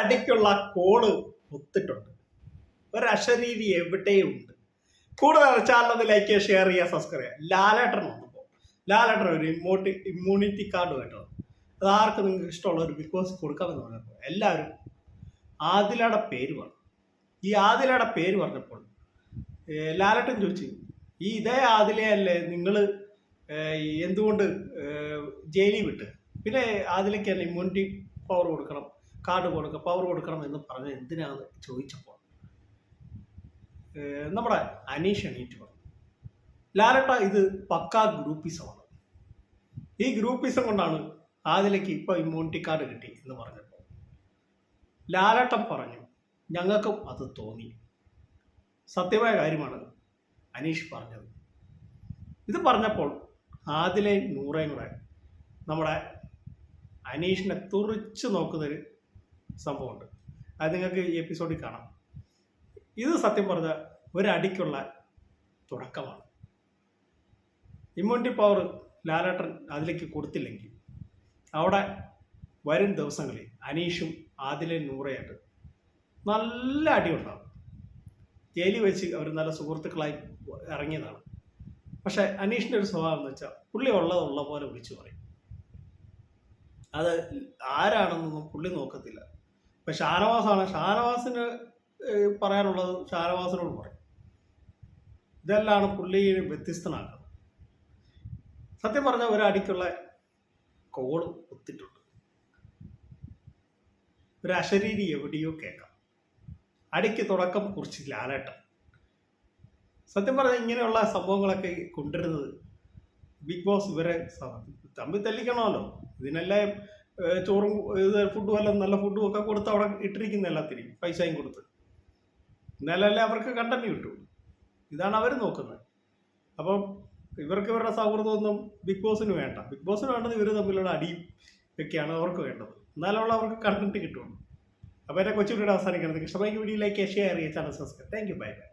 അടിക്കുള്ള call ഒത്തിട്ടുണ്ട്. ഒരു അശരീരി എവിടെയും ഉണ്ട് കൂടുതൽ ചാനൽ ലൈക്ക് ഷെയർ ചെയ്യുക സബ്സ്ക്രൈബ് ചെയ്യുക ലാലേട്ടൻ വന്നപ്പോൾ ലാലേട്ടൻ ഒരു ഇമ്മോട്ടി ഇമ്മ്യൂണിറ്റി കാർഡ് വേണ്ടത് അത് നിങ്ങൾക്ക് ഇഷ്ടമുള്ള ഒരു ബിഗ് ബോസ് കൊടുക്കാമെന്ന് പറഞ്ഞപ്പോൾ എല്ലാവരും ആദിലയുടെ പേര് പറഞ്ഞു. ഈ ആദിലയുടെ പേര് പറഞ്ഞപ്പോൾ ലാലേട്ടൻ ചോദിച്ചു ഈ ഇതേ ആദിലയല്ലേ നിങ്ങൾ എന്തുകൊണ്ട് ജയിലിൽ വിട്ട്? പിന്നെ ആദിലയ്ക്ക് തന്നെ ഇമ്മ്യൂണിറ്റി പവർ കൊടുക്കണം. കാർഡ് കൊടുക്ക പവർ കൊടുക്കണം എന്ന് പറഞ്ഞ് എന്തിനാന്ന് ചോദിച്ചപ്പോൾ നമ്മുടെ അനീഷ് എണീറ്റ് പറഞ്ഞു. ലാലട്ട ഇത് പക്കാ ഗ്രൂപ്പിസമാണ്. ഈ ഗ്രൂപ്പിസം കൊണ്ടാണ് ആദിലയ്ക്ക് ഇപ്പോൾ ഇമ്മ്യൂണിറ്റി കാർഡ് കിട്ടി എന്ന് പറഞ്ഞപ്പോൾ. ലാലട്ട പറഞ്ഞു ഞങ്ങൾക്കും അത് തോന്നി. സത്യമായ കാര്യമാണ് അനീഷ് പറഞ്ഞത്. ഇത് പറഞ്ഞപ്പോൾ ആദിലെ നൂറേയും കൂടെ നമ്മുടെ അനീഷിനെ തുറിച്ച് നോക്കുന്നൊരു സംഭവമുണ്ട്. അത് നിങ്ങൾക്ക് ഈ എപ്പിസോഡിൽ കാണാം. ഇത് സത്യം പറഞ്ഞ ഒരടിക്കുള്ള തുടക്കമാണ്. ഇമ്മ്യൂണിറ്റി പവർ ലാലേട്ടൻ അതിലേക്ക് കൊടുത്തില്ലെങ്കിൽ അവിടെ വരും ദിവസങ്ങളിൽ അനീഷും ആദിലെ നൂറയായിട്ട് നല്ല അടിയുണ്ടാവും. ജയിലിൽ വെച്ച് അവർ നല്ല സുഹൃത്തുക്കളായി ഇറങ്ങിയതാണ്. പക്ഷെ അനീഷിന്റെ ഒരു സ്വഭാവം എന്ന് വെച്ചാൽ പുള്ളി ഉള്ളതുള്ള പോലെ വിളിച്ചു പറയും. അത് ആരാണെന്നൊന്നും പുള്ളി നോക്കത്തില്ല. ഇപ്പം ഷാനവാസാണ്. ഷാനവാസിന് പറയാനുള്ളത് ഷാനവാസിനോട് പറയും. ഇതെല്ലാം പുള്ളിയെ വ്യത്യസ്തനാക്കുന്നത്. സത്യം പറഞ്ഞ ഒരടിക്കുള്ള കോൾ ഒത്തിട്ടുണ്ട്. ഒരു അശരീരി എവിടെയോ കേൾക്കാം. അടിക്ക് തുടക്കം കുറിച്ച് ലാലേട്ടൻ. സത്യം പറഞ്ഞാൽ ഇങ്ങനെയുള്ള സംഭവങ്ങളൊക്കെ കൊണ്ടുവരുന്നത് ബിഗ് ബോസ് ഇവരെ തമ്മിൽ തെല്ലിക്കണമല്ലോ ഇതിനെല്ലാം ചോറും ഇത് ഫുഡും എല്ലാം നല്ല ഫുഡും ഒക്കെ കൊടുത്ത് അവിടെ ഇട്ടിരിക്കുന്ന എല്ലാത്തിനും പൈസയും കൊടുത്ത്. എന്നാലല്ലേ അവർക്ക് കണ്ടന്റ് കിട്ടൂ. ഇതാണ് അവർ നോക്കുന്നത്. അപ്പം ഇവർക്ക് ഇവരുടെ സൗഹൃദമൊന്നും ബിഗ് ബോസിന് വേണ്ട. ബിഗ് ബോസിന് വേണ്ടത് ഇവർ തമ്മിലുള്ള അടിയും ഒക്കെയാണ് അവർക്ക് വേണ്ടത്. എന്നാലുള്ള അവർക്ക് കണ്ടന്റ് കിട്ടുള്ളൂ. അപ്പോൾ എന്റെ കൊച്ചുകൂടി വീഡിയോ അവസാനിക്കണം നിങ്ങൾക്ക് ഇഷ്ടമായി വീഡിയോയിലേക്ക് ഷെയർ ചെയ്യുക channel subscribe thank you bye bye